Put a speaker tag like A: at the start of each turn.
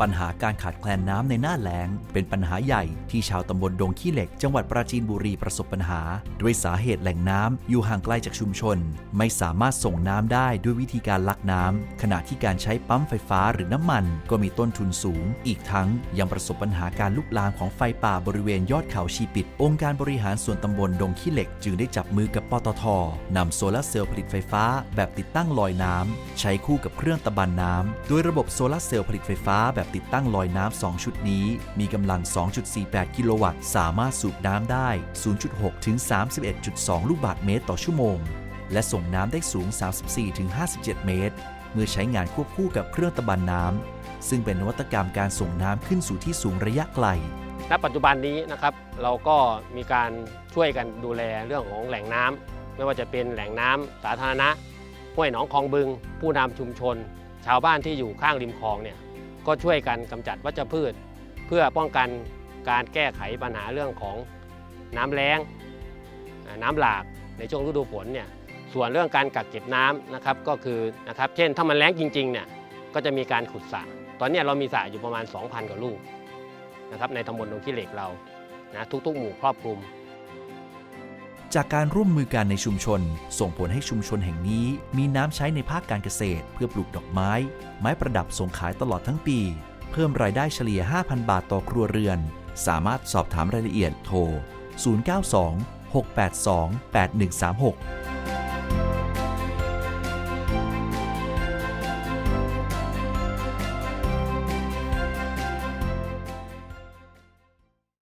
A: ปัญหาการขาดแคลนน้ำในหน้าแล้ง เป็นปัญหาใหญ่ที่ชาวตำบลดงขี้เหล็ก จังหวัดปราจีนบุรีประสบปัญหา ด้วยสาเหตุแหล่งน้ำอยู่ห่างไกลจากชุมชน ไม่สามารถส่งน้ำได้ด้วยวิธีการลักน้ำขณะที่การใช้ปั๊มไฟฟ้าหรือน้ำมัน ก็มีต้นทุนสูง อีกทั้งยังประสบปัญหาการลุกลามของไฟป่าบริเวณยอดเขาชีปิด องค์การบริหารส่วนตำบลดงขี้เหล็ก จึงได้จับมือกับปตทนำโซลาร์เซลล์ผลิตไฟฟ้า แบบติดตั้งลอยน้ำใช้คู่กับเครื่องตะบันน้ำโดยระบบโซลาร์เซลล์ผลิตไฟฟ้าแบบติดตั้งลอยน้ำ 2 ชุดนี้ มีกำลัง 2.48 กิโลวัตต์ สามารถสูบน้ำได้ 0.6 ถึง 31.2 ลูกบาศก์เมตรต่อชั่วโมง และส่งน้ำได้สูง 34 ถึง 57 เมตร เมื่อใช้งานควบคู่กับเครื่องตะบันน้ำ ซึ่งเป็นนวัตกรรมการส่งน้ำขึ้นสู่ที่สูงระยะไกล
B: ณปัจจุบันนี้นะครับเราก็มีการช่วยกันดูแลเรื่องของแหล่งน้ำไม่ว่าจะเป็นแหล่งน้ำสาธารณะห้วยหนองคลองบึง ผู้นำชุมชน ชาวบ้านที่อยู่ข้างริมคลองเนี่ย ก็ช่วยกันกำจัดวัชพืช เพื่อป้องกันการแก้ไขปัญหาเรื่องของน้ำแล้ง น้ำหลากในช่วงฤดูฝนเนี่ยส่วนเรื่องการกักเก็บน้ำนะครับก็คือนะครับเช่นถ้ามันแล้งจริงๆเนี่ยก็จะมีการขุดสระตอนนี้เรามีสระอยู่ประมาณ 2,000 กว่าลูกนะครับในตำบลดงขี้เหล็กเรานะทุกๆ หมู่ครอบคลุม
A: จากการร่วมมือกันในชุมชน ส่งผลให้ชุมชนแห่งนี้ มีน้ำใช้ในภาคการเกษตร เพื่อปลูกดอกไม้ ไม้ประดับส่งขายตลอดทั้งปี เพิ่มรายได้เฉลี่ย 5,000 บาทต่อครัวเรือน สามารถสอบถามรายละเอียดโทร 092 682 8136